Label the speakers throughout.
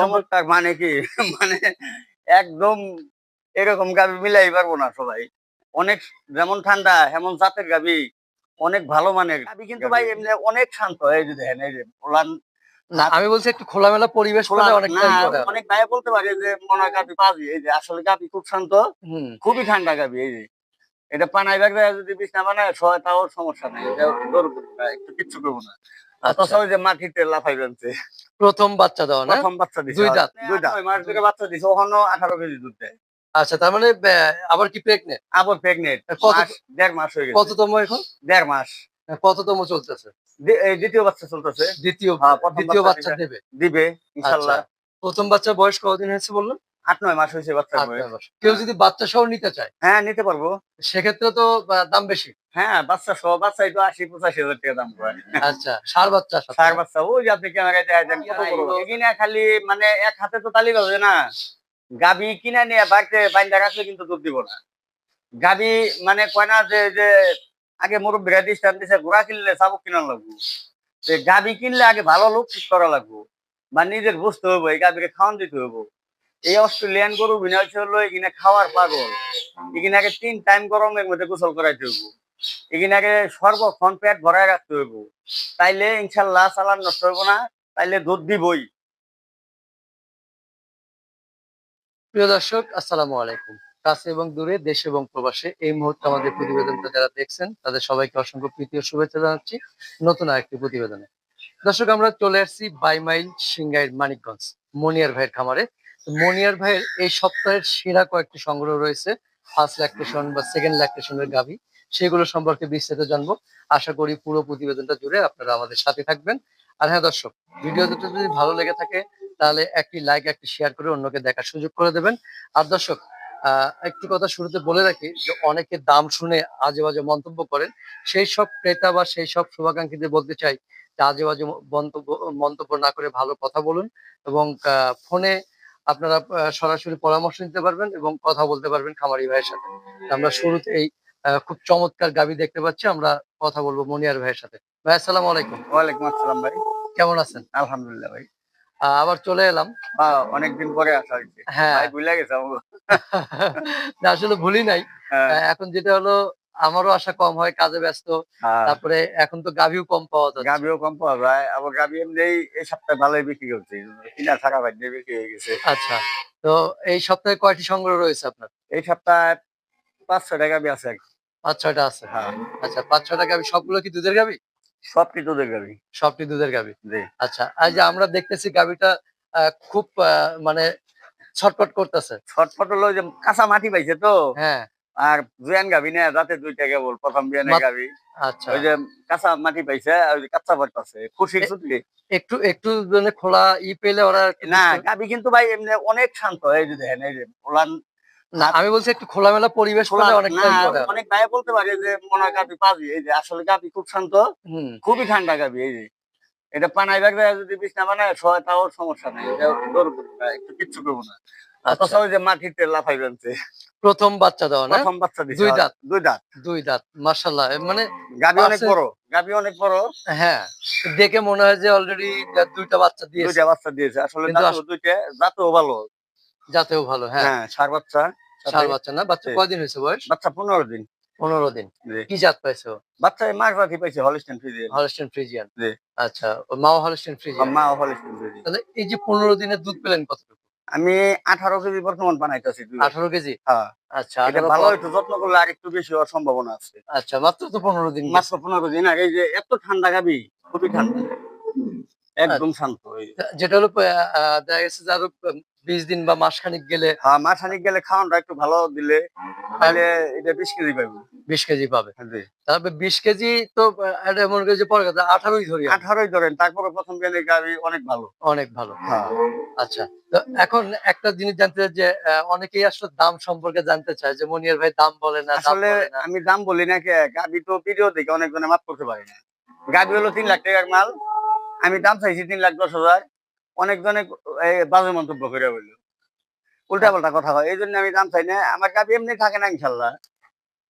Speaker 1: চমৎকার মানে কি? মানে একদম এরকম গাবি মিলাই পারব না সবাই। অনেক যেমন ঠান্ডা এমন জাতের গাবি অনেক ভালো মানের গাবি কিন্তু ভাই এমনি অনেক শান্ত। এই যে দেখেন এই যে
Speaker 2: না আমি বলছি একটু খোলামেলা পরিবেশ অনেক
Speaker 1: গায়ে বলতে পারে যে মনে গাবি পাবি এই যে আসলে গাবি খুব শান্ত খুবই ঠান্ডা গাবি এই যে। এটা পানাই ব্যাগ যদি বিছনা বানায় ছয় তাও সমস্যা নেই। এটা একটু কিচ্ছু করব না। অথচ
Speaker 2: আচ্ছা
Speaker 1: ওই যে মাটিতে লাফাই বেনছে
Speaker 2: প্রথম বাচ্চা দেওয়া না?
Speaker 1: প্রথম বাচ্চা দিছে
Speaker 2: দুই দাঁত।
Speaker 1: দুই দাঁত। মাস ধরে বাচ্চা দিছে ওখানে আঠারো কেজি দুধ দেয়।
Speaker 2: আচ্ছা তার মানে আবার কি প্রেগনেন্ট
Speaker 1: আবার প্রেগনেন্ট
Speaker 2: কত-
Speaker 1: দেড় মাস হয়ে গেছে।
Speaker 2: কততম এখন?
Speaker 1: দেড় মাস।
Speaker 2: কততম চলতেছে?
Speaker 1: এই দ্বিতীয় বাচ্চা চলতেছে।
Speaker 2: দ্বিতীয়
Speaker 1: হ্যাঁ,
Speaker 2: দ্বিতীয়
Speaker 1: বাচ্চা
Speaker 2: দেবে।
Speaker 1: দিবে। ইনশাল্লাহ
Speaker 2: আচ্ছা। প্রথম বাচ্চা বয়স কতদিন হয়েছে বললেন?
Speaker 1: আট নয় মাস হয়েছে বাচ্চা।
Speaker 2: কেউ যদি বাচ্চা সহ নিতে চায়
Speaker 1: হ্যাঁ নিতে পারব।
Speaker 2: সেক্ষেত্রে তো দাম বেশি।
Speaker 1: হ্যাঁ বাচ্চা সহ বাচ্চা একটু আশি পঁচাশি হাজার টাকা দাম পড়ে।
Speaker 2: আচ্ছা সার বাচ্চা সাথে।
Speaker 1: চার বাচ্চা ওই যে আপনি ক্যামেরায় খালি মানে এক হাতে তো তালি বাজে না। গাবি কিনে নিয়ে বাড়িতে বাইন্দা রাখলে কিন্তু দুধ দিব না। গাবি মানে কয় না যে যে আগে মুরব্বীরা দৃষ্টান দিছে ঘোড়া কিনলে চাবুক কিনা লাগবো। যে গাবি কিনলে আগে ভালো লোক ঠিক করা লাগবো। বা নিজের বুঝতে হইব এই গাবিকে খাওয়ান দিতে হইব। এই অস্ট্রেলিয়ান গরু বিনা হলো এখানে খাওয়ার পাগল। এখানে আগে তিন টাইম গরমের মধ্যে গোসল করাইতে হইব। এখানে আগে সর্বক্ষণ পেট ভরায় রাখতে হইব। তাইলে ইনশাল্লাহ চালান নষ্ট হইব না, তাইলে দুধ দিবই।
Speaker 2: প্রিয় দর্শক, আসসালামু আলাইকুম। কাছে এবং দূরে, দেশ এবং প্রবাসে এই মুহূর্তে আমাদের প্রতিবেদনটা যারা দেখছেন, তাদের সবাইকে অসংখ্য প্রীতি ও শুভেচ্ছা জানাচ্ছি নতুন আরেকটি প্রতিবেদনে। দর্শক, আমরা চলে আসছি বাইমাইল সিংগাইর মানিকগঞ্জ, মনিয়ার ভাইয়ের খামারে। মনিয়ার ভাইয়ের এই সপ্তাহের সেরা কয়েকটি সংগ্রহ রয়েছে ফার্স্ট ল্যাকটেশন বা সেকেন্ড ল্যাকটেশনের গাভী। সেগুলো সম্পর্কে বিস্তারিত জানব। আশা করি পুরো প্রতিবেদনটা জুড়ে আপনারা আমাদের সাথে থাকবেন। আর হ্যাঁ দর্শক ভিডিও দুটো যদি ভালো লেগে থাকে, তাহলে একটি লাইক একটি শেয়ার করে অন্যকে দেখার সুযোগ করে দেবেন। আর দর্শক একটি কথা শুরুতে বলে রাখি যে, অনেকে দাম শুনে আজে বাজে মন্তব্য করেন। সেই সব ক্রেতা বা সেই সব শুভাকাঙ্ক্ষীদের বলতে চাই যে, আজে বাজে মন্তব্য মন্তব্য না করে ভালো কথা বলুন এবং ফোনে আপনারা সরাসরি পরামর্শ নিতে পারবেন এবং কথা বলতে পারবেন খামারি ভাইয়ের সাথে। আমরা শুরুতেই আহ, খুব চমৎকার গাবি দেখতে পাচ্ছি আমরা কথা বলব মনিয়ার ভাইয়ের সাথে। ভাই আসসালামু আলাইকুম।
Speaker 1: ওয়ালাইকুম আসসালাম ভাই।
Speaker 2: কেমন আছেন?
Speaker 1: আলহামদুলিল্লাহ ভাই।
Speaker 2: আহ, আবার চলে এলাম।
Speaker 1: অনেকদিন পরে আসা হয়েছে।
Speaker 2: হ্যাঁ।
Speaker 1: ভুলে গেছে
Speaker 2: না আসলে ভুলি নাই।
Speaker 1: হ্যাঁ,
Speaker 2: এখন যেটা হলো আমারও আশা কম হয় কাজে ব্যস্ত। তারপরে এখন তো গাভিও কম পাওয়া যাচ্ছে।
Speaker 1: গাভিও কম পাওয়া যায় আবার গাভি এমনি এই সপ্তাহে ভালোই বিক্রি করছে। কিনা থাকা ভাই দিয়ে বিক্রি হয়ে গেছে।
Speaker 2: আচ্ছা তো এই সপ্তাহে কয়টি সংগ্রহ রয়েছে আপনার?
Speaker 1: এই সপ্তাহে পাঁচ ছয় গাভি আছে
Speaker 2: পাঁচ ছয়টা আছে।
Speaker 1: হ্যাঁ।
Speaker 2: আচ্ছা পাঁচ ছয়টা গাভি সবগুলো কি দুধের গাভি?
Speaker 1: সব কিছু দুধের গাভি।
Speaker 2: সবটি দুধের গাভি? আচ্ছা এই যে আমরা দেখতেছি গাভিটা আহ, খুব মানে ছটপট করতেছে।
Speaker 1: ছটফট হলো ওই যে কাঁচা মাটি পাইছে তো?
Speaker 2: হ্যাঁ।
Speaker 1: আর জুয়ান গাভি না রাতে দুইটা কেবল প্রথম বিয়ানের
Speaker 2: মাত-
Speaker 1: গাভি
Speaker 2: আচ্ছা।
Speaker 1: ওই যে কাঁচা মাটি পাইছে ওই যে কাঁচা ভাত পাচ্ছে খুশি ছুটি।
Speaker 2: একটু একটু মানে খোলা ই পেলে ওরা
Speaker 1: না গাভি কিন্তু ভাই এমনি অনেক শান্ত এই যে দেখেন এই যে ওলান
Speaker 2: না আমি বলছি একটু খোলামেলা পরিবেশ অনেক
Speaker 1: অনেক গায়ে বলতে পারে যে মনে গাভি পাবি এই যে আসলে গাবি খুব শান্ত খুবই ঠান্ডা গাবি এই যে। এটা পানাই ব্যাগ যদি বিছনা বানায় ছয় তাও সমস্যা নাই এটা দৌড় করব না একটু কিচ্ছু করব না।
Speaker 2: আচ্ছা।
Speaker 1: ওই যে মাটিতে লাফাই বেনছে।
Speaker 2: প্রথম বাচ্চা দেওয়া না?
Speaker 1: প্রথম বাচ্চা
Speaker 2: দুই দাঁত?
Speaker 1: দুই দাঁত।
Speaker 2: দুই দাঁত মার্শাল্লাহ মানে
Speaker 1: গাভি অনেক বড় গাভি অনেক বড়।
Speaker 2: হ্যাঁ দেখে মনে হয় যে অলরেডি দুইটা বাচ্চা দিয়েছে।
Speaker 1: দুইটা বাচ্চা দিয়েছে। আসলে দুইটা দাঁতও ভালো।
Speaker 2: যাতেও ভালো হ্যাঁ।
Speaker 1: হ্যাঁ সার বাচ্চা
Speaker 2: সার বাচ্চা না? বাচ্চা। কয়দিন হয়েছে বয়স?
Speaker 1: বাচ্চা পনেরো দিন।
Speaker 2: পনেরো দিন। কি জাত পাইছো
Speaker 1: বাচ্চা এই মাস রাখি পাইছে হলিস্টেন ফ্রিজিয়ান।
Speaker 2: Holstein Friesian.
Speaker 1: জি।
Speaker 2: আচ্ছা মাও হলস্টেন ফ্রিজিয়ান।
Speaker 1: মা হলিস্টেন ফ্রিজিয়ান।
Speaker 2: তাহলে এই যে পনেরো দিনের দুধ পেলেন কতটুকু?
Speaker 1: আমি আঠারো কেজি বর্তমান বানাইতেছি
Speaker 2: আঠারো কেজি?
Speaker 1: হ্যাঁ।
Speaker 2: আচ্ছা
Speaker 1: এটা ভালো একটু যত্ন করলে আর একটু বেশি হওয়ার সম্ভাবনা আছে।
Speaker 2: আচ্ছা মাত্র তো পনেরো দিন।
Speaker 1: মাত্র পনেরো দিন আগে যে এত ঠান্ডা গাবি খুবই ঠান্ডা। একদম শান্ত
Speaker 2: যেটা হলো আহ, আহ, দেখা গেছে আরও বিশ দিন বা মাসখানিক গেলে
Speaker 1: হ্যাঁ মাসানিক গেলে খাওয়ানটা একটু ভালো দিলে তাহলে এটা বিশ কেজি পাবে
Speaker 2: বিশ কেজি পাবে। তারপরে বিশ কেজি তো মনে করি যে পরে কথা আঠারোই ধরি
Speaker 1: আঠারোই ধরেন তারপরে প্রথম গেলে গাবি অনেক ভালো।
Speaker 2: অনেক ভালো।
Speaker 1: হ্যাঁ।
Speaker 2: আচ্ছা তো এখন একটা জিনিস জানতে চাই যে অনেকেই আসলে দাম সম্পর্কে জানতে চায় যে মনিয়ার ভাই দাম বলে না
Speaker 1: আসলে আমি দাম বলি না কে গাবি তো ভিডিও দেখে অনেকজনে মাপ করতে পারি না। গাবি হলো তিন লাখ টাকার মাল আমি দাম চাইছি তিন লাখ দশ হাজার। অনেকজনে বাজে মন্তব্য করে বলল। উল্টা পাল্টা কথা হয় এই জন্য আমি দাম চাই না। আমার গাবি এমনি থাকে না ইনশাল্লাহ।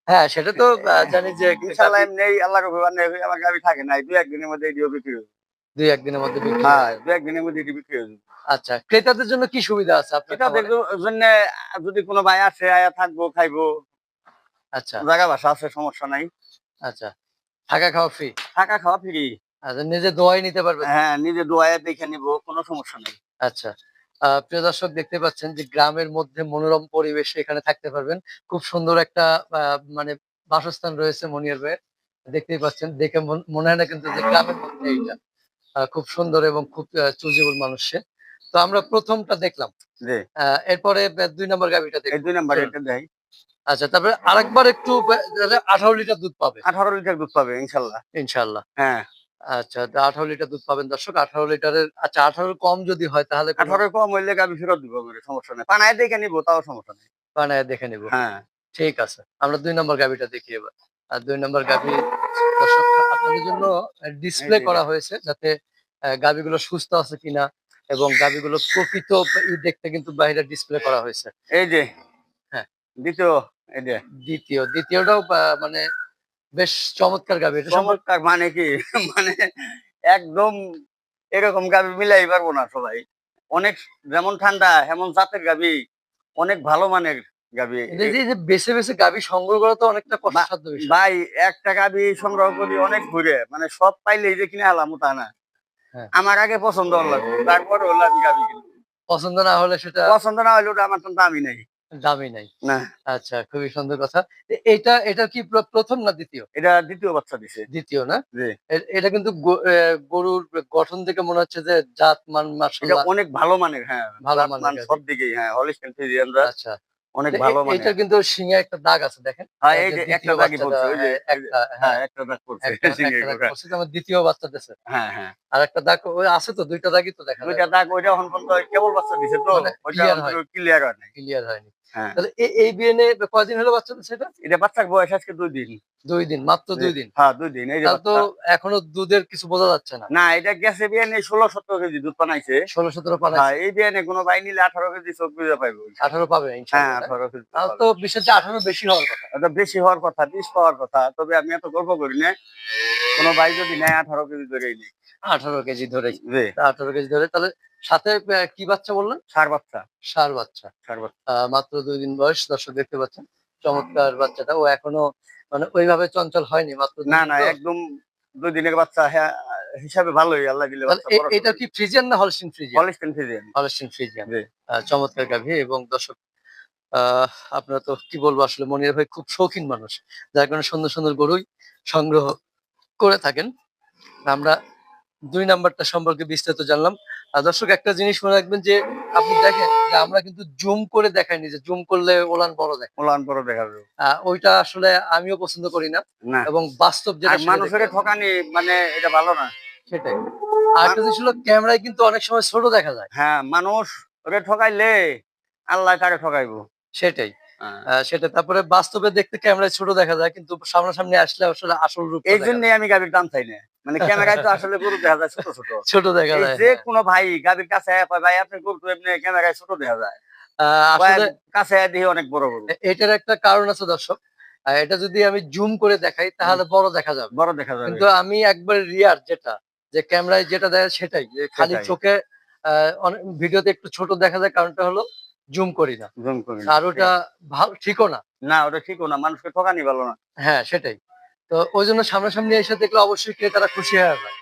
Speaker 2: হ্যাঁ সেটা তো আহ, জানি যে
Speaker 1: ইনশাল্লাহ এমনি আল্লাহর ভগবান আমার গাবি থাকে না এই দু একদিনের মধ্যে বিক্রি হবে
Speaker 2: দুই একদিনের মধ্যে বিক্রি হ্যাঁ যাবে।
Speaker 1: একদিনের মধ্যে এটি বিক্রি হয়ে
Speaker 2: আচ্ছা ক্রেতাদের জন্য কি সুবিধা আছে
Speaker 1: জন্য যদি কোনো ভাই আসে আয়া থাকব খাইবো।
Speaker 2: আচ্ছা।
Speaker 1: জায়গা বাসা আছে সমস্যা নাই।
Speaker 2: আচ্ছা থাকা খাওয়া ফ্রি
Speaker 1: থাকা খাওয়া ফ্রি
Speaker 2: আচ্ছা নিজে দোয়াই নিতে পারবেন
Speaker 1: হ্যাঁ নিজে দোয়া দেখে নিবো কোনো সমস্যা নেই।
Speaker 2: আচ্ছা প্রিয় দর্শক দেখতে পাচ্ছেন যে গ্রামের মধ্যে মনোরম পরিবেশে এখানে থাকতে পারবেন। খুব সুন্দর একটা মানে বাসস্থান রয়েছে মনিয়ার ভাইয়ের। দেখতেই পাচ্ছেন দেখে মন- হয় না কিন্তু যে গ্রামের মধ্যে এইটা। খুব সুন্দর এবং খুব চুজিবুল মানুষে। তো আমরা প্রথমটা দেখলাম। এরপরে দুই নম্বর গাভিটা
Speaker 1: এই
Speaker 2: দেখলাম
Speaker 1: দুই নাম্বার। এটা দেয়
Speaker 2: আচ্ছা তারপরে আরেকবার একটু আঠারো লিটার দুধ পাবে।
Speaker 1: আঠারো লিটার দুধ পাবে ইনশাল্লাহ।
Speaker 2: ইনশাল্লাহ।
Speaker 1: হ্যাঁ।
Speaker 2: আচ্ছা আঠারো লিটার দুধ পাবেন। দর্শক আঠারো লিটারের আচ্ছা আঠারো কম যদি হয় তাহলে
Speaker 1: আঠারো কম হইলে ফেরত দিব সমস্যা নেই। পানায় দেখে নিবো তাও সমস্যা নেই।
Speaker 2: বানায় দেখে নিব।
Speaker 1: হ্যাঁ।
Speaker 2: ঠিক আছে আমরা দুই নম্বর গাভিটা দেখি এবার। আর দুই নম্বর গাভি দর্শক আপনাদের জন্য ডিসপ্লে করা হয়েছে যাতে গাভিগুলো সুস্থ আছে কিনা এবং গাভিগুলো প্রকৃত দেখতে কিন্তু বাইরে ডিসপ্লে করা হয়েছে।
Speaker 1: এই যে
Speaker 2: হ্যাঁ।
Speaker 1: দ্বিতীয় এই যে।
Speaker 2: দ্বিতীয় দ্বিতীয়টাও মানে বেশ চমৎকার এটা
Speaker 1: চমৎকার মানে কি? মানে একদম এরকম গাবি মিলাই পারব না সবাই। অনেক যেমন ঠান্ডা এমন জাতের গাবি অনেক ভালো মানের গাবি।
Speaker 2: বেছে বেছে গাভি সংগ্রহ করা তো অনেকটা কষ্টসাধ্য বিষয়
Speaker 1: ভাই একটা গাবি সংগ্রহ করি অনেক ঘুরে মানে সব পাইলেই যে কিনে আলাম তা না।
Speaker 2: হ্যাঁ।
Speaker 1: আমার আগে পছন্দ লাগবে তারপরে হলো আমি গাবি কিনবো
Speaker 2: পছন্দ না হলে সেটা
Speaker 1: পছন্দ না হলে ওটা আমার তো দামি নাই।
Speaker 2: দামি নাই।
Speaker 1: না।
Speaker 2: আচ্ছা খুবই সুন্দর কথা। এটা এটা কি প্রথম না দ্বিতীয়?
Speaker 1: এটা দ্বিতীয় বাচ্চা দিছে।
Speaker 2: দ্বিতীয় না। এটা কিন্তু গরুর গঠন থেকে মনে হচ্ছে যে জাত মান
Speaker 1: এটা অনেক ভালো মানের হ্যাঁ।
Speaker 2: ভালো মানের
Speaker 1: সব দিকেই হ্যাঁ হলিস্টেন
Speaker 2: আচ্ছা।
Speaker 1: অনেক ভালো
Speaker 2: মানে
Speaker 1: এটা
Speaker 2: কিন্তু সিংহে একটা দাগ আছে দেখেন।
Speaker 1: হ্যাঁ
Speaker 2: এই যে
Speaker 1: একটা দাগই পড়ছে ওই যে
Speaker 2: হ্যাঁ, একটা
Speaker 1: হ্যাঁ।
Speaker 2: হ্যাঁ
Speaker 1: একটা দাগ পড়ছে সিংহে
Speaker 2: পড়ছে, আমার দ্বিতীয় বাচ্চাতেছে
Speaker 1: হ্যাঁ হ্যাঁ।
Speaker 2: আর একটা দাগ ওই আছে তো দুইটা দাগই তো দেখা
Speaker 1: দুইটা দাগ ওইটা এখন পর্যন্ত কেবল বাচ্চা দিছে তো
Speaker 2: মানে
Speaker 1: ওইটা ক্লিয়ার হয় নাই।
Speaker 2: ক্লিয়ার হয়নি।
Speaker 1: হ্যাঁ
Speaker 2: তাহলে এই কয়দিন হলো বাচ্চা সেটা?
Speaker 1: এটা বাচ্চার বয়স আজকে দুই দিন।
Speaker 2: দুই দিন মাত্র দুই দিন।
Speaker 1: হ্যাঁ দুই দিন এই
Speaker 2: তো এখনও দুধের কিছু বোঝা যাচ্ছে না।
Speaker 1: না এটা ষোলো সতেরো কেজি দুধ বানাইছে।
Speaker 2: ষোলো সতেরো
Speaker 1: হ্যাঁ এই কোনো বাই নিলে আঠারো কেজি চোখ বুঝে পাইবো।
Speaker 2: আঠারো পাবে
Speaker 1: হ্যাঁ আঠারো কেজি
Speaker 2: তো বিশেষ আঠারো বেশি হওয়ার কথা।
Speaker 1: এটা বেশি হওয়ার কথা বিশ পাওয়ার কথা তবে আমি এত গল্প করি না। কোনো ভাই যদি নেয় আঠারো কেজি ধরেই নেই।
Speaker 2: আঠারো কেজি ধরে আঠারো কেজি ধরে তাহলে সাথে কি বাচ্চা বললেন?
Speaker 1: সার বাচ্চা।
Speaker 2: সার বাচ্চা।
Speaker 1: সার বাচ্চা।
Speaker 2: মাত্র দুই দিন বয়স দর্শক দেখতে পাচ্ছেন। চমৎকার বাচ্চাটা। ও এখনও মানে ওইভাবে চঞ্চল হয়নি মাত্র
Speaker 1: না না একদম দুই দিনের বাচ্চা হ্যাঁ হিসাবে ভালোই আল্লাহ দিলে
Speaker 2: তাহলে এটা কি ফ্রিজিয়ান না Holstein Friesian?
Speaker 1: Holstein Friesian
Speaker 2: Holstein Friesian.
Speaker 1: জি।
Speaker 2: আহ, চমৎকার গাভী এবং দর্শক আহ আপনারা তো কি বলব আসলে মনির ভাই খুব শৌখিন মানুষ। যার কারণে সুন্দর সুন্দর গরুই সংগ্রহ করে থাকেন। আমরা দুই নাম্বারটা সম্পর্কে বিস্তারিত জানলাম। দর্শক একটা জিনিস মনে রাখবেন যে আপনি দেখেন যে আমরা কিন্তু জুম করে দেখাইনি যে জুম করলে ওলান বড় দেখ
Speaker 1: ওলান বড় দেখা যাবে
Speaker 2: ওইটা আসলে আমিও পছন্দ করি না এবং বাস্তব যেটা
Speaker 1: মানুষের ঠকানি মানে এটা ভালো না।
Speaker 2: সেটাই। আর একটা ক্যামেরায় কিন্তু অনেক সময় ছোট দেখা যায়।
Speaker 1: হ্যাঁ মানুষ ওরে ঠকাইলে আল্লাহ তারে ঠকাইবো?
Speaker 2: সেটাই। সেটা। তারপরে বাস্তবে দেখতে ক্যামেরায় ছোট দেখা যায় কিন্তু সামনাসামনি আসলে আসলে আসল রূপ
Speaker 1: এই জন্যই আমি গাভীর দাম চাই না। মানে ক্যামেরায় তো আসলে গরু দেখা যায় ছোট ছোট।
Speaker 2: ছোট দেখা যায়
Speaker 1: যে
Speaker 2: হ্যাঁ।
Speaker 1: কোনো ভাই গাভীর কাছে ভাই আপনি গরু তো এমনি ক্যামেরায় ছোট দেখা যায়।
Speaker 2: আহ,
Speaker 1: কাছে আয়া দেখি অনেক বড়
Speaker 2: এটার একটা কারণ আছে দর্শক। আহ, এটা যদি আমি জুম করে দেখাই তাহলে বড় দেখা যাবে।
Speaker 1: বড় দেখা যাবে।
Speaker 2: কিন্তু আমি একবার রিয়ার যেটা যে ক্যামেরায় যেটা দেখা সেটাই যে খালি চোখে আহ, অনেক ভিডিওতে একটু ছোট দেখা যায় কারণটা হলো জুম করি না।
Speaker 1: জুম করি
Speaker 2: আর ওটা ভালো ঠিকও না।
Speaker 1: না ওটা ঠিকও না মানুষকে ঠকানি ভালো না।
Speaker 2: হ্যাঁ সেটাই। তো ওই জন্য সামনাসামনি এসে দেখলে অবশ্যই ক্রেতারা খুশি হয়ে যায়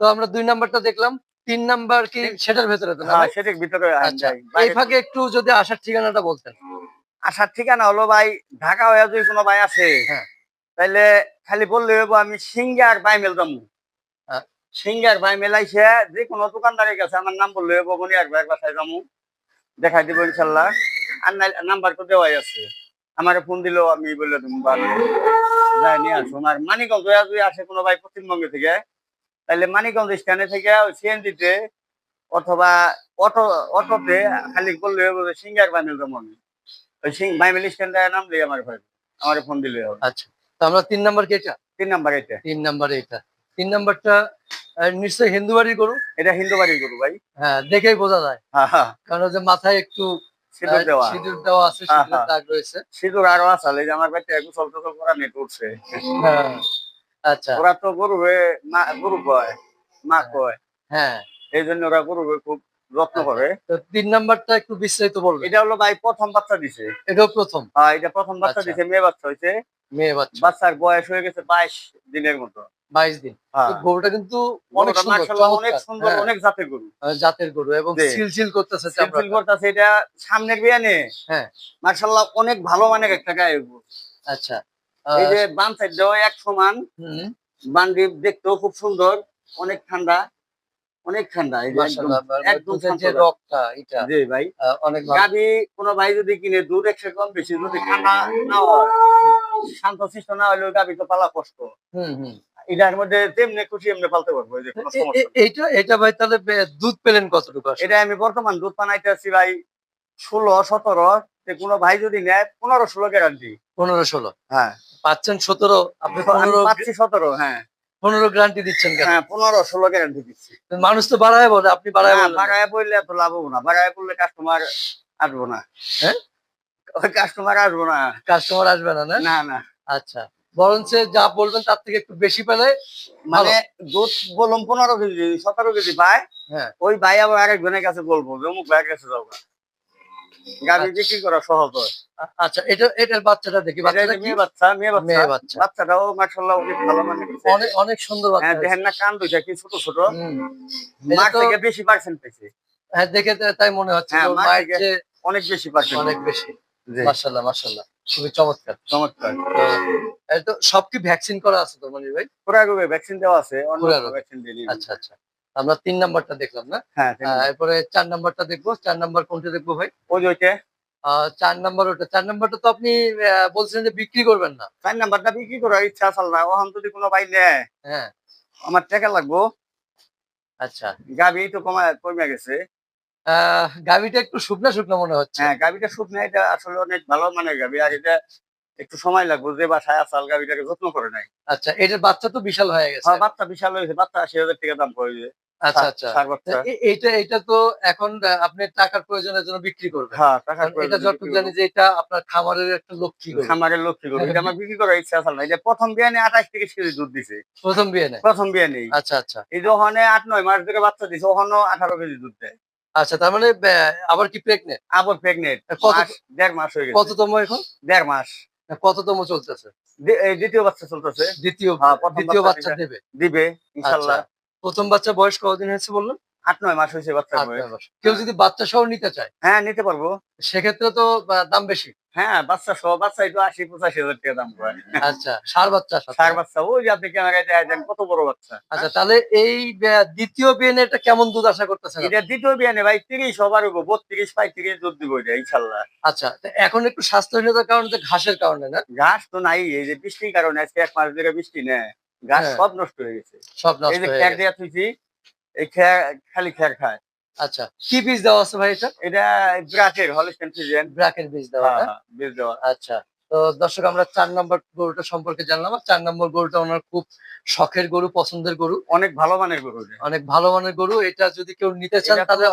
Speaker 2: তো আমরা দুই নাম্বারটা দেখলাম। তিন নাম্বার কি সেটার ভেতরে তো না
Speaker 1: হ্যাঁ? সেটার ভিতরে
Speaker 2: আচ্ছা এই ফাঁকে একটু যদি আসার ঠিকানাটা বলতেন।
Speaker 1: আসার ঠিকানা হলো ভাই ঢাকা হয়ে যদি কোনো ভাই আছে
Speaker 2: হ্যাঁ।
Speaker 1: তাইলে খালি বললে হইবো আমি সিঙ্গার বাইমেল দামু। সিঙ্গার বাইমেল আইসে যে কোনো দোকানদারের কাছে আমার নাম বললে মনি আর ভাই বাসায় দামু দেখাই দিব ইনশাল্লাহ আর নাম্বার তো দেওয়াই আছে। আমারে ফোন দিলেও আমি বলে দেবো বা আমি যাই নিয়ে আসুন। আর মানিকগঞ্জ যদি আসে কোনো ভাই পশ্চিমবঙ্গে থেকে তাহলে মানিকগঞ্জ স্ট্যান্ডে থেকে সিএনজিতে অথবা অটো অটোতে খালি বললে হইবো সিঙ্গার দামু আমি ওই সিং বাইমেল স্ট্যান্ডে নাম দিয়ে আমার ভাই। আমার ফোন দিলে
Speaker 2: আচ্ছা তো আমরা তিন নাম্বার কি এটা?
Speaker 1: তিন নাম্বার এটা।
Speaker 2: তিন নাম্বার এটা। তিন নাম্বারটা আহ, নিশ্চয়ই হিন্দু বাড়ির গরু?
Speaker 1: এটা হিন্দু বাড়ির গরু ভাই।
Speaker 2: হ্যাঁ দেখেই বোঝা যায়। কারণ যে মাথায় একটু
Speaker 1: সিঁদুর দেওয়া।
Speaker 2: সিঁদুর দেওয়া আছে
Speaker 1: হ্যাঁ।
Speaker 2: দাগ রয়েছে।
Speaker 1: সিঁদুর আরও আসালে যে আমার বাড়িতে একটু চল চল করা নেট উঠছে।
Speaker 2: আচ্ছা।
Speaker 1: ওরা তো গরু হয়ে মা গরু কয় মা
Speaker 2: হ্যাঁ।
Speaker 1: কয়।
Speaker 2: হ্যাঁ।
Speaker 1: এই জন্য ওরা গরু খুব যত্ন করে।
Speaker 2: তো তিন নাম্বারটা একটু বিস্তারিত বলবেন।
Speaker 1: এটা হলো ভাই প্রথম বাচ্চা দিছে।
Speaker 2: এটাও প্রথম?
Speaker 1: হ্যাঁ এটা প্রথম বাচ্চা
Speaker 2: আচ্ছা।
Speaker 1: দিছে মেয়ে বাচ্চা হয়েছে।
Speaker 2: মেয়ে বাচ্চা।
Speaker 1: বাচ্চার বয়স হয়ে গেছে বাইশ দিনের মতো।
Speaker 2: বাইশ দিন।
Speaker 1: হ্যাঁ।
Speaker 2: গরুটা কিন্তু অনেক সুন্দর
Speaker 1: অনেক সুন্দর
Speaker 2: হ্যাঁ,
Speaker 1: অনেক জাতের গরু।
Speaker 2: জাতের গরু এবং। সিলসিল করতেছে।
Speaker 1: করতেছে এটা সামনের বিয়ানে
Speaker 2: হ্যাঁ।
Speaker 1: মার্শাল্লাহ অনেক ভালো মানের একটা গায়ে গরু।
Speaker 2: আচ্ছা।
Speaker 1: এই যে বাম সাইড এক সমান।
Speaker 2: হুম,
Speaker 1: বান্ডি দেখতেও খুব সুন্দর অনেক ঠান্ডা অনেক ঠান্ডা একদম
Speaker 2: এটা।
Speaker 1: জি ভাই।
Speaker 2: অনেক।
Speaker 1: গাবি কোনো ভাই যদি কিনে দুধ একশো কম বেশি যদি ঠান্ডা না হয় শান্ত শিষ্ট না হলে গাবি তো পালা কষ্ট।
Speaker 2: হুম হুম।
Speaker 1: এটার মধ্যে তেমনি খুশি এমনি পারব
Speaker 2: এইটা এটা ভাই তাহলে দুধ পেলেন কতটুকু
Speaker 1: এটা আমি বর্তমান দুধ আছি ভাই ষোলো সতেরো কোনো ভাই যদি নেয় পনেরো ষোলো গ্যারান্টি
Speaker 2: পনেরো ষোলো?
Speaker 1: হ্যাঁ।
Speaker 2: পাচ্ছেন সতেরো আপনি পনেরো
Speaker 1: পাচ্ছি সতেরো হ্যাঁ।
Speaker 2: পনেরো গ্যারান্টি দিচ্ছেন কেন?
Speaker 1: হ্যাঁ পনেরো ষোলো গ্যারান্টি দিচ্ছি।
Speaker 2: মানুষ তো বাড়ায় বলে আপনি বাড়ায়
Speaker 1: বাড়ায় পড়লে এত লাভ হব না বাড়ায় পড়লে কাস্টমার আসব না।
Speaker 2: হ্যাঁ?
Speaker 1: কাস্টমার আসব না।
Speaker 2: কাস্টমার আসবে না? না
Speaker 1: না।
Speaker 2: আচ্ছা। বরঞ্চ যা বলবেন তার থেকে একটু বেশি পেলে
Speaker 1: মানে দুধ বললাম পনেরো কেজি সতেরো কেজি পায়।
Speaker 2: হ্যাঁ।
Speaker 1: ওই ভাই আবার আরেকজনের কাছে বলব অমুক ভাইয়ের কাছে যাব গাড়ি
Speaker 2: আচ্ছা।
Speaker 1: বিক্রি করা সহজ হয়।
Speaker 2: আচ্ছা এটা এটার বাচ্চাটা দেখি বাচ্চাটা
Speaker 1: মেয়ে বাচ্চা মেয়ে বাচ্চা।
Speaker 2: বাচ্চা।
Speaker 1: বাচ্চাটাও মার্শাল্লাহ অনেক ভালো মানে
Speaker 2: অনেক অনেক সুন্দর বাচ্চা
Speaker 1: হ্যাঁ দেখেন না কান দুইটা কি ছোট ছোট। মার থেকে বেশি পার্সেন্ট পেয়েছে।
Speaker 2: হ্যাঁ দেখে তাই মনে হচ্ছে
Speaker 1: হ্যাঁ,
Speaker 2: মায়ের
Speaker 1: অনেক বেশি পার্সেন্ট
Speaker 2: অনেক বেশি। মাশাল্লাহ মাশাল্লাহ খুবই চমৎকার।
Speaker 1: চমৎকার।
Speaker 2: তো সব কি ভ্যাকসিন করা আছে তো মনির ভাই?
Speaker 1: পুরা রোগে ভ্যাকসিন দেওয়া আছে অন্য ভ্যাকসিন দিইনি
Speaker 2: আচ্ছা আচ্ছা। আমরা তিন নাম্বারটা দেখলাম না?
Speaker 1: হ্যাঁ
Speaker 2: এরপরে চার নাম্বারটা দেখব। চার নাম্বার কোনটা দেখব ভাই?
Speaker 1: ওই যে ওইটা।
Speaker 2: চার নাম্বার ওটা চার নাম্বারটা তো আপনি আহ, বলছিলেন যে বিক্রি করবেন না।
Speaker 1: চার নাম্বারটা বিক্রি করার ইচ্ছা আসল না ওখান যদি কোনো ভাই নেয়
Speaker 2: হ্যাঁ।
Speaker 1: আমার টাকা লাগবো।
Speaker 2: আচ্ছা।
Speaker 1: গাবি তো কমা কমে গেছে।
Speaker 2: গাভিটা একটু শুকনা শুকনা মনে হচ্ছে।
Speaker 1: হ্যাঁ গাবিটা শুকনা এটা আসলে অনেক ভালো মানের গাবি আর এটা একটু সময় লাগবে যে বাসায় আসাল গাবিটাকে যত্ন করে নাই
Speaker 2: আচ্ছা এটার বাচ্চা তো বিশাল হয়ে গেছে।
Speaker 1: হ্যাঁ, বাচ্চা বিশাল হয়েছে বাচ্চা আশি হাজার টাকা দাম পড়েছে
Speaker 2: আচ্ছা আচ্ছা। এটা তো এখন আপনি টাকার প্রয়োজনের জন্য বিক্রি করবেন।
Speaker 1: হ্যাঁ টাকা
Speaker 2: কারণ এটা যতটুকু জানি যে এটা আপনার খামারের একটা লক্ষ্মী গরু।
Speaker 1: খামারের লক্ষ্মী গরু। এটা আমার বিক্রি করার ইচ্ছা আসল না। এটা প্রথম বিয়ানে আঠাশ তিরিশ কেজি দুধ দিছে।
Speaker 2: প্রথম
Speaker 1: প্রথম বিয়ানে
Speaker 2: আচ্ছা আচ্ছা।
Speaker 1: এই যে ওখানে আট নয় মাস ধরে বাচ্চা দিছে ওখানেও আঠারো কেজি দুধ দেয়।
Speaker 2: আচ্ছা তার মানে আবার কি প্রেগনেন্ট
Speaker 1: আবার প্রেগনেন্ট দেড় মাস হয়ে গেছে।
Speaker 2: কততম এখন?
Speaker 1: দেড় মাস।
Speaker 2: কততম চলতেছে?
Speaker 1: দ্বিতীয় বাচ্চা চলতেছে।
Speaker 2: দ্বিতীয়
Speaker 1: হ্যাঁ,
Speaker 2: দ্বিতীয়
Speaker 1: বাচ্চা
Speaker 2: দেবে।
Speaker 1: দিবে। ইনশাল্লাহ।
Speaker 2: আচ্ছা প্রথম বাচ্চা বয়স কতদিন হয়েছে বললেন?
Speaker 1: আট নয় মাস হয়েছে বাচ্চা।
Speaker 2: কেউ যদি বাচ্চা সহ নিতে চায়?
Speaker 1: হ্যাঁ নিতে পারব।
Speaker 2: সেক্ষেত্রে তো দাম বেশি।
Speaker 1: হ্যাঁ বাচ্চা সহ বাচ্চা একটু আশি পঁচাশি হাজার টাকা দাম পড়ে
Speaker 2: আচ্ছা সার বাচ্চা।
Speaker 1: ষাট বাচ্চা ওই যে আপনি ক্যামেরায় দেখা যান কত বড় বাচ্চা।
Speaker 2: আচ্ছা তাহলে এই দ্বিতীয় বিয়ে এটা কেমন দুধ আশা করতেছেন
Speaker 1: এটা দ্বিতীয় বিয়ানে ভাই তিরিশ হবার হব বত্রিশ পঁয়ত্রিশ দুধ দিব এটা ইনশাল্লাহ।
Speaker 2: আচ্ছা এখন একটু স্বাস্থ্যহীনতার কারণে ঘাসের কারণে না?
Speaker 1: ঘাস তো নাই এই যে বৃষ্টির কারণে আজকে এক মাস ধরে বৃষ্টি নেয় ঘাস
Speaker 2: হ্যাঁ।
Speaker 1: সব নষ্ট হয়ে গেছে।
Speaker 2: সব
Speaker 1: এই
Speaker 2: নষ্ট
Speaker 1: যে
Speaker 2: হয়ে
Speaker 1: খের
Speaker 2: গেছে।
Speaker 1: দেওয়া থুইছি এই খের খালি খের খায়।
Speaker 2: আচ্ছা। কি বীজ দেওয়া আছে ভাই এটা?
Speaker 1: এটা ব্রাকের হলিস্টেন ফিজিয়ান।
Speaker 2: ব্র্যাকের বীজ দেওয়া
Speaker 1: বীজ দেওয়া।
Speaker 2: আচ্ছা। তো দর্শক আমরা চার নম্বর গরুটা সম্পর্কে জানলাম। আর চার নম্বর গরুটা ওনার খুব শখের গরু পছন্দের গরু।
Speaker 1: অনেক ভালো মানের গরু
Speaker 2: অনেক ভালো মানের গরু। এটা যদি কেউ নিতে চান তাহলে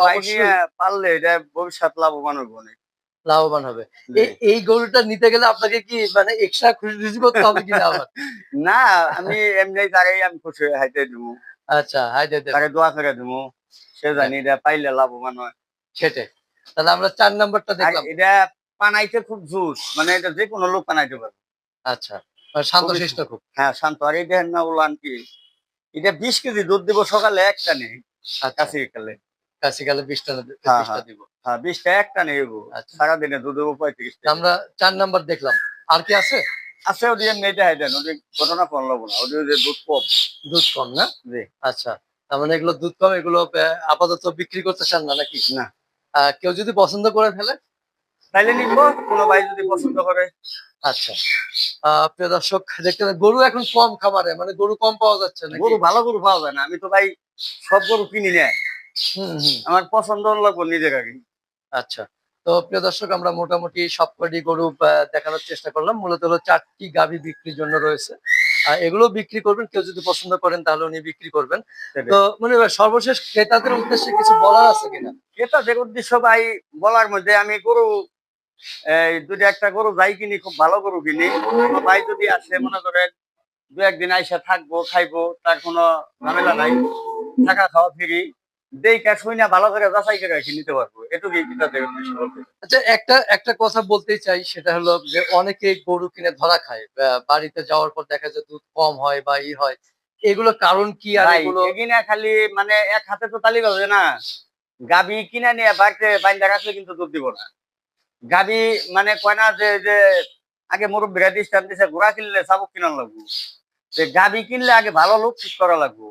Speaker 1: পারলে এটা ভবিষ্যৎ লাভবান হবে অনেক।
Speaker 2: লাভবান হবে। এই- গরুটা নিতে গেলে আপনাকে কি মানে এক্সট্রা খুশি করতে হবে কিনা আবার
Speaker 1: না আমি এমনি তারাই আমি খুশি হয়ে হাইতে দিব
Speaker 2: আচ্ছা হাই দে।
Speaker 1: তারে দোয়া করে দিব সে জানি এটা পাইলে লাভবান হয়
Speaker 2: সেটাই। তাহলে আমরা চার নাম্বারটা দেখলাম।
Speaker 1: এটা পানাইতে খুব জুস মানে এটা যে কোনো লোক পানাইতে পারে
Speaker 2: আচ্ছা। শান্ত
Speaker 1: খুবই
Speaker 2: শিষ্ট খুব।
Speaker 1: হ্যাঁ শান্ত। আর এটা না কি? এটা বিশ কেজি দুধ দিব সকালে একটা নেই।
Speaker 2: আচ্ছা।
Speaker 1: কাছে গেলে।
Speaker 2: কাছে গেলে বিশটা
Speaker 1: হ্যাঁ,
Speaker 2: বিশটা
Speaker 1: হ্যাঁ।
Speaker 2: দিব।
Speaker 1: হ্যাঁ বিশটা একটা নেই
Speaker 2: আচ্ছা।
Speaker 1: সারাদিনে দুধ দেবো পঁয়ত্রিশ
Speaker 2: আমরা চার নাম্বার দেখলাম। আর কি আছে?
Speaker 1: আছে ওদের দেন। ওদের ঘটনা করল না। ওদের দুধ কম।
Speaker 2: দুধ কম না?
Speaker 1: জি।
Speaker 2: আচ্ছা। তার মানে এগুলো দুধ কম এগুলো আপাতত বিক্রি করতে চান না নাকি?
Speaker 1: না।
Speaker 2: কেউ যদি পছন্দ করে ফেলে
Speaker 1: তাইলে নিবো কোনো ভাই যদি পছন্দ করে।
Speaker 2: আচ্ছা। প্রিয় দর্শক দেখতে গরু এখন কম খামারে মানে গরু কম পাওয়া যাচ্ছে নাকি?
Speaker 1: গরু ভালো গরু পাওয়া যায় না। আমি তো ভাই সব গরু কিনি না। আমার পছন্দ লাগবো নিজের আগে।
Speaker 2: আচ্ছা। তো প্রিয় দর্শক আমরা মোটামুটি সবকটি গরু দেখানোর চেষ্টা করলাম। মূলত হলো চারটি গাভী বিক্রির জন্য রয়েছে। আর এগুলো বিক্রি করবেন কেউ যদি পছন্দ করেন তাহলে উনি বিক্রি করবেন। তো মানে সর্বশেষ ক্রেতাদের উদ্দেশ্যে কিছু বলার আছে কিনা?
Speaker 1: ক্রেতাদের উদ্দেশ্য ভাই বলার মধ্যে আমি গরু যদি একটা গরু যাই কিনি খুব ভালো গরু কিনি। ভাই যদি আসে মনে করেন দু একদিন আইসা থাকব খাইবো তার কোনো ঝামেলা নাই। থাকা খাওয়া ফ্রি দেখে ভালো করে যাচাই করে নিতে পারব। এটুকুই
Speaker 2: আচ্ছা একটা একটা কথা বলতেই চাই সেটা হলো যে অনেকে গরু কিনে ধরা খায়। বাড়িতে যাওয়ার পর দেখা যায় দুধ কম হয় বা ই হয়। এগুলো কারণ কি আর এগুলো?
Speaker 1: এগিনা খালি মানে এক হাতে তো তালি বাজে না। গাবি কিনা নিয়ে বাড়িতে বাইন্দা রাখলে কিন্তু দুধ দিব না। গাবি মানে কয় না যে যে আগে মুরব্বীরা দৃষ্টান দিছে ঘোড়া কিনলে চাবুক কিনা লাগবো। যে গাবি কিনলে আগে ভালো লোক ঠিক করা লাগবো।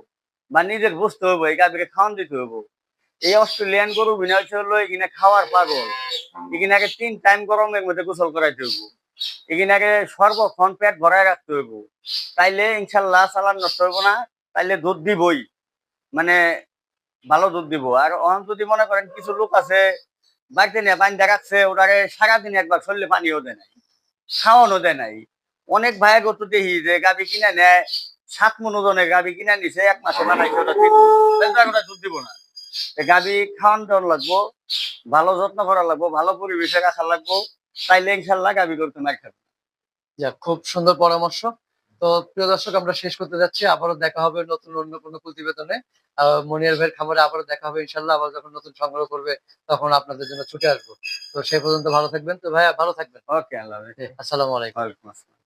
Speaker 1: বা নিজের বুঝতে হইব, এই গাবিকে খাওয়ান দিতে হইব। এই অস্ট্রেলিয়ান গরু বিনা হলো এখানে খাওয়ার পাগল। এখানে তিন টাইম গরমের মধ্যে গোসল করাইতে হইব। এখানে সর্বক্ষণ পেট ভরায় রাখতে হইব। তাইলে ইনশাল্লাহ চালান নষ্ট হইব না, তাইলে দুধ দিবই। মানে ভালো দুধ দিব। আর অন যদি মনে করেন কিছু লোক আছে, বাড়িতে নিয়ে পানি দেখাচ্ছে ওটাকে সারাদিন একবার চললে পানিও দেয় নাই, খাওয়ানো দেয় নাই। অনেক ভাই গত দেখি যে গাবি কিনে নেয় সাত মন ওজনের গাবি কিনে নিছে এক মাসে বানাইছে ওটা তিন তো ওটা দুধ দিব না। গাবি খাওয়ান দেওয়ার লাগবো ভালো যত্ন করা লাগবো ভালো পরিবেশে রাখা লাগবো তাইলে ইনশাল্লাহ গাবি করতে মার খাবে।
Speaker 2: যাক, খুব সুন্দর পরামর্শ। তো প্রিয় দর্শক আমরা শেষ করতে যাচ্ছি। আবারও দেখা হবে নতুন অন্য কোনো প্রতিবেদনে। মনিয়ার ভাইয়ের খামারে আবারও দেখা হবে ইনশাল্লাহ। আবার যখন নতুন সংগ্রহ করবে তখন আপনাদের জন্য ছুটে আসব। তো সেই পর্যন্ত ভালো থাকবেন। তো ভাইয়া ভালো থাকবেন।
Speaker 1: ওকে আল্লাহ হাফেজ।
Speaker 2: আসসালামু আলাইকুম।
Speaker 1: ওয়ালাইকুম আসসালাম।